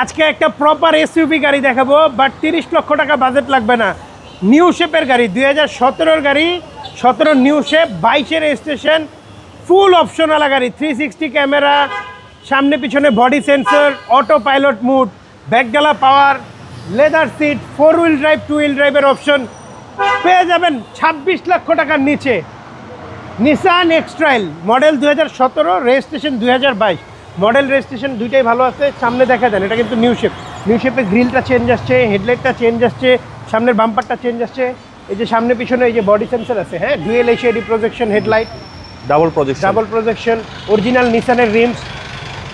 আজকে একটা proper SUV গাড়ি দেখাবো বাট তিরিশ লক্ষ টাকা বাজেট লাগবে না। নিউ শেপের গাড়ি, দুই হাজার সতেরোর গাড়ি, সতেরো নিউ শেপ বাইশের স্টেশন ফুল অপশনালা গাড়ি থ্রি সিক্সটি ক্যামেরা সামনে পিছনে body sensor auto pilot mode ব্যাকডালা power leather seat four wheel drive two wheel ড্রাইভের অপশন পেয়ে যাবেন ছাব্বিশ লক্ষ টাকার নিচে। নিসান এক্সট্রাইল মডেল দুই হাজার সতেরো, রেজিস্ট্রেশন দু হাজার বাইশ। মডেল রেজিস্ট্রেশন দুইটাই ভালো আছে। সামনে দেখা দেন এটা কিন্তু নিউ শেপ নিউ শেপে গ্রিলটা চেঞ্জ আসছে হেডলাইটটা চেঞ্জ আসছে সামনের বাম্পারটা চেঞ্জ আসছে। এই যে সামনে পিছনে এই যে বডি সেন্সর আছে হ্যাঁ? Dual এসিআইডি projection headlight double project double projection original নিসানের rims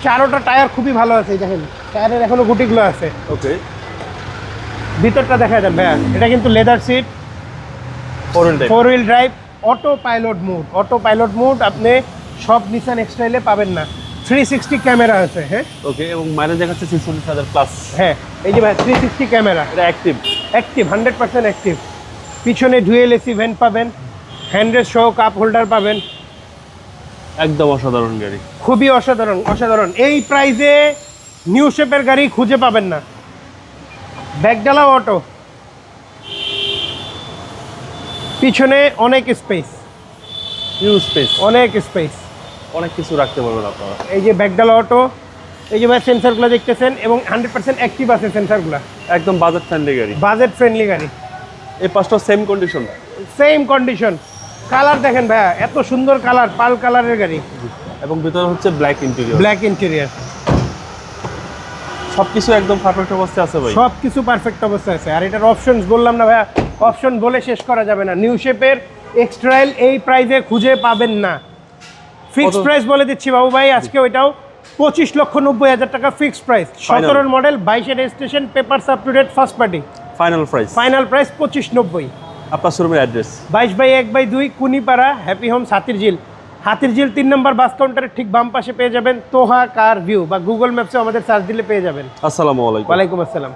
চারোটা টায়ার খুবই ভালো আছে দেখেন। টায়ারের এখনও গুটিগুলো আছে। ওকে। ভিতরটা দেখা দেন ভাইয়া। এটা কিন্তু leather seat four wheel four wheel drive auto pilot mode auto pilot mode আপনি সব নিসান এক্সটাইলে পাবেন না। থ্রি সিক্সটি ক্যামেরা আছে হ্যাঁ? ওকে এবং মাইলেজ দেখাচ্ছে ছেচল্লিশ হাজার প্লাস হ্যাঁ এই যে ভাই থ্রি সিক্সটি ক্যামেরা। এটা active active hundred percent active পিছনে ডুয়েল এসি ভেন্ট পাবেন হ্যান্ডরেস্ট সহ কাপ হোল্ডার পাবেন। একদম অসাধারণ গাড়ি। খুবই অসাধারণ অসাধারণ। এই প্রাইজে নিউ শেপের গাড়ি খুঁজে পাবেন না। ব্যাগডালা অটো পিছনে অনেক স্পেস হিউজ স্পেস অনেক স্পেস অনেক কিছু রাখতে পারবেন আপনারা। এই যে ব্যাগডালা অটো এই যে ভাই সেন্সারগুলো দেখতেছেন এবং হান্ড্রেড পার্সেন্ট অ্যাক্টিভ আছে সেন্সারগুলো। একদম বাজেট ফ্রেন্ডলি গাড়ি। বাজেট ফ্রেন্ডলি গাড়ি। এই পাঁচটা same condition same condition colour দেখেন ভাইয়া এত সুন্দর কালার পাল কালারের গাড়ি। এবং ভিতরে হচ্ছে ব্ল্যাক ইন্টেরিয়র ব্ল্যাক ইন্টেরিয়ার সব কিছু একদম পারফেক্ট অবস্থায় আছে ভাই। সব কিছু পারফেক্ট অবস্থায় আছে। আর এটার অপশনস বললাম না ভাইয়া অপশন বলে শেষ করা যাবে না। নিউ শেপের এক্সট্রাইল এই প্রাইসে খুঁজে পাবেন না। ফিক্সড প্রাইস বলে দিচ্ছি বাবু ভাই আজকে ওইটাও পঁচিশ লক্ষ নব্বই হাজার টাকা ফিক্সড প্রাইস সতেরোর মডেল বাইশের registration papers up to date first party final price final price পঁচিশ নব্বই। আপনার শোরুমের অ্যাড্রেস বাইশ বাই এক বাই দুই কুনিপাড়া হ্যাপি হোমস হাতির ঝিল হাতির ঝিল তিন নম্বর বাস কাউন্টারের ঠিক বাম পাশে পেয়ে যাবেন তোহা কার ভিউ বা গুগল ম্যাপসে আমাদের সার্চ দিলে পেয়ে যাবেন। আসসালামু আলাইকুম। ওয়ালাইকুম আসসালাম।